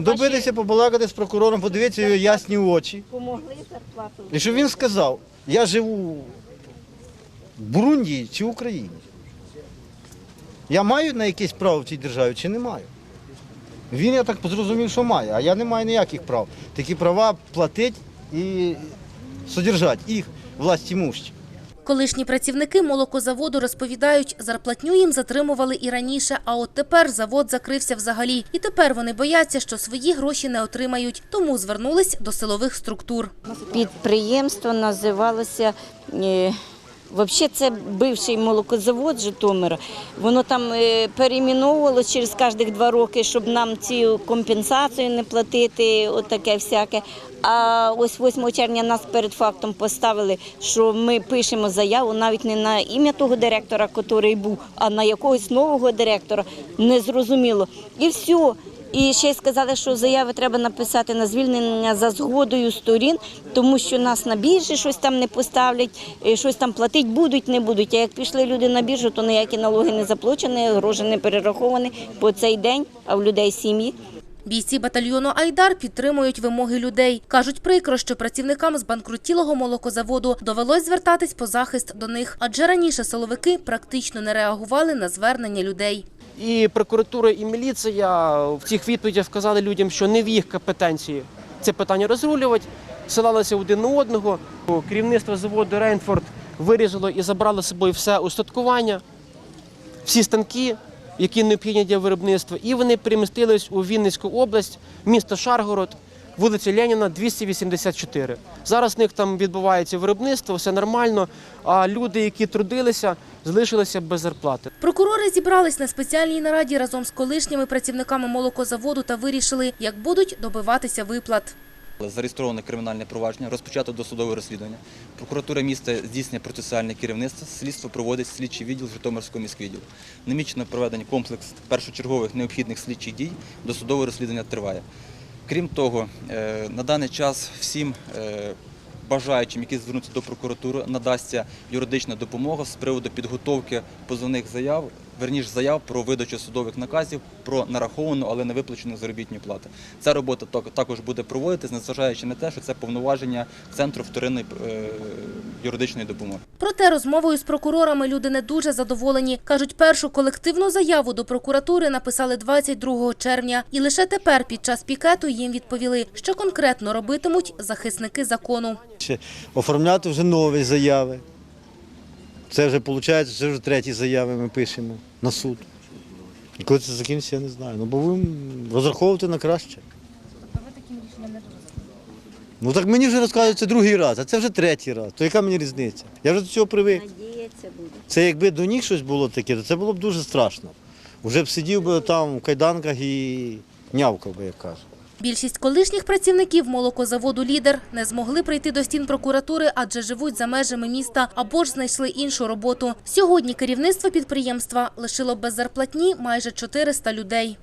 добитися, побалакати з прокурором, подивитися його ясні очі. Помогли зарплату. І щоб він сказав, я живу в Бурунді чи в Україні. Я маю на якесь право в цій державі чи не маю? Він, я так зрозумів, що має, а я не маю ніяких прав. Такі права платити і содержати їх власті мущі. Колишні працівники молокозаводу розповідають, зарплатню їм затримували і раніше, а от тепер завод закрився взагалі. І тепер вони бояться, що свої гроші не отримають, тому звернулись до силових структур. Підприємство називалося. Взагалі це бивший молокозавод Житомира. Воно там е, перейменовувалося через кожних два роки, щоб нам цю компенсацію не платити, отаке всяке. А ось 8 червня нас перед фактом поставили, що ми пишемо заяву навіть не на ім'я того директора, який був, а на якогось нового директора. Незрозуміло. І все. І ще й сказали, що заяви треба написати на звільнення за згодою сторін, тому що нас на біржі щось там не поставлять, е, щось там платить будуть, не будуть. А як пішли люди на біржу, то ніякі налоги не заплачені, гроші не перераховані по цей день, а в людей сім'ї. Бійці батальйону Айдар підтримують вимоги людей. Кажуть, прикро, що працівникам збанкрутілого молокозаводу довелось звертатись по захист до них, адже раніше силовики практично не реагували на звернення людей. І прокуратура, і міліція в цих відповідях вказали людям, що не в їх компетенції це питання розрулювати, силалися один на одного. Керівництво заводу Рейнфорд вирізало і забрало з собою все устаткування, всі станки, які необхідні для виробництва, і вони перемістились у Вінницьку область, місто Шаргород, вулиця Леніна, 284. Зараз в них там відбувається виробництво, все нормально. А люди, які трудилися, залишилися без зарплати. Прокурори зібрались на спеціальній нараді разом з колишніми працівниками молокозаводу та вирішили, як будуть добиватися виплат. Зареєстроване кримінальне провадження, розпочато досудове розслідування. Прокуратура міста здійснює процесуальне керівництво, слідство проводить слідчий відділ Житомирського міськвідділу. Намічено проведення комплекс першочергових необхідних слідчих дій, досудове розслідування триває. Крім того, е, на даний час всім е, бажаючим, які звернуться до прокуратури, надасться юридична допомога з приводу підготовки позовних заяв, верніш заяв про видачу судових наказів про нараховану, але не виплачену заробітну плату. Ця робота так- також буде проводитись, незважаючи на те, що це повноваження центру вторинної е, юридичної допомоги. Проте розмовою з прокурорами люди не дуже задоволені. Кажуть, першу колективну заяву до прокуратури написали 22 червня. І лише тепер під час пікету їм відповіли, що конкретно робитимуть захисники закону. Оформляти вже нові заяви. Це вже виходить, це вже треті заяви ми пишемо на суд. І коли це закінчиться, я не знаю. Ну, бо ви розраховувати на краще. Тобто ви таким рішенням не Ну так мені вже розказують, це другий раз, а це вже третій раз. То яка мені різниця? Я вже до цього привик. Надіється буде. Це якби до них щось було таке, то це було б дуже страшно. Уже б сидів би там в кайданках і нявкав би, як кажуть. Більшість колишніх працівників молокозаводу «Лідер» не змогли прийти до стін прокуратури, адже живуть за межами міста або ж знайшли іншу роботу. Сьогодні керівництво підприємства лишило без зарплатні майже 400 людей.